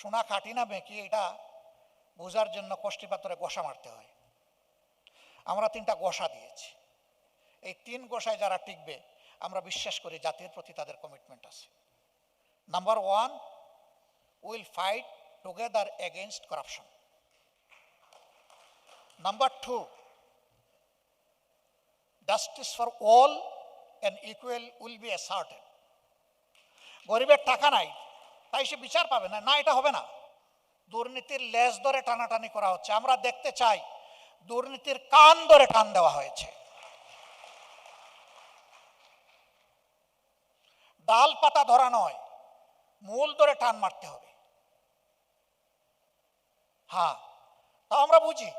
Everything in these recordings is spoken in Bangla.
সোনা খাটি না বেঁকি, এটা বোঝার জন্য কষ্টি পাথরে গোসা মারতে হয়। আমরা তিনটা গোসা দিয়েছি। এই তিন গোসায় যারা টিকবে, আমরা বিশ্বাস করি জাতির প্রতি তাদের কমিটমেন্ট আছে। Number one will fight together against corruption number two justice for all and equal will be asserted. গরিবের টাকা নাই তাই সে বিচার পাবে না। না, এটা হবে না। দুর্নীতির লেজ ধরে টানাটানি করা হচ্ছে। আমরা দেখতে চাই দুর্নীতির কান ধরে টান দেওয়া হয়েছে। ডাল পাতা ধরা নয়, মূল ধরে টান মারতে হবে। হ্যাঁ তাও আমরা বুঝি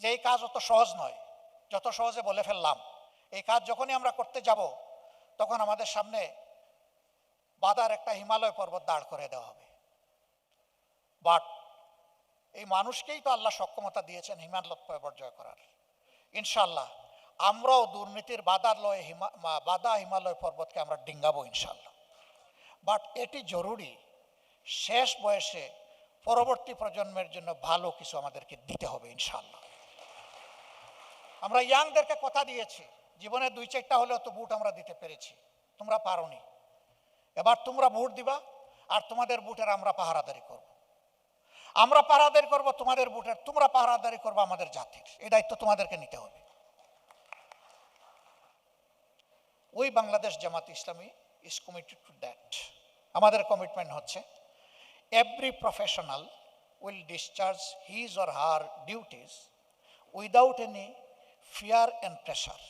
যে এই কাজ অত সহজ নয়। যত সহজে বলে ফেললাম, এই কাজ যখনই আমরা করতে যাব, তখন আমাদের সামনে বাদার একটা হিমালয় পর্বত দাঁড় করে দেওয়া হবে। বাট এই মানুষকেই তো আল্লাহ সক্ষমতা দিয়েছেন হিমালয় পর্বত জয় করার। ইনশাল্লাহ আমরাও দুর্নীতির বাদার লয়ে হিমা বাদা হিমালয় পর্বতকে আমরা ডিঙ্গাবো ইনশাল্লাহ বাট এটি জরুরি। শেষ বয়সে পরবর্তী প্রজন্মের জন্য ভালো কিছু আমাদেরকে দিতে হবে ইনশাল্লাহ আমরা ইয়াংদেরকে কথা দিয়েছি। জীবনে দুই চারটা হলেও তো বুট আমরা দিতে পেরেছি। তোমরা পারোনি। এবার তোমরা ভোট দিবা আর তোমাদের বুটের আমরা পাহারাদারি করব। আমরা পাহারাদারি করব, তোমাদের বুটের তোমরা পাহারাদারি করব আমাদের জাতির। এই দায়িত্ব তোমাদেরকে নিতে হবে। ওই Bangladesh Jamaat Islami is committed to that আমাদের কমিটমেন্ট হচ্ছে every professional will discharge his or her duties without any fear and pressure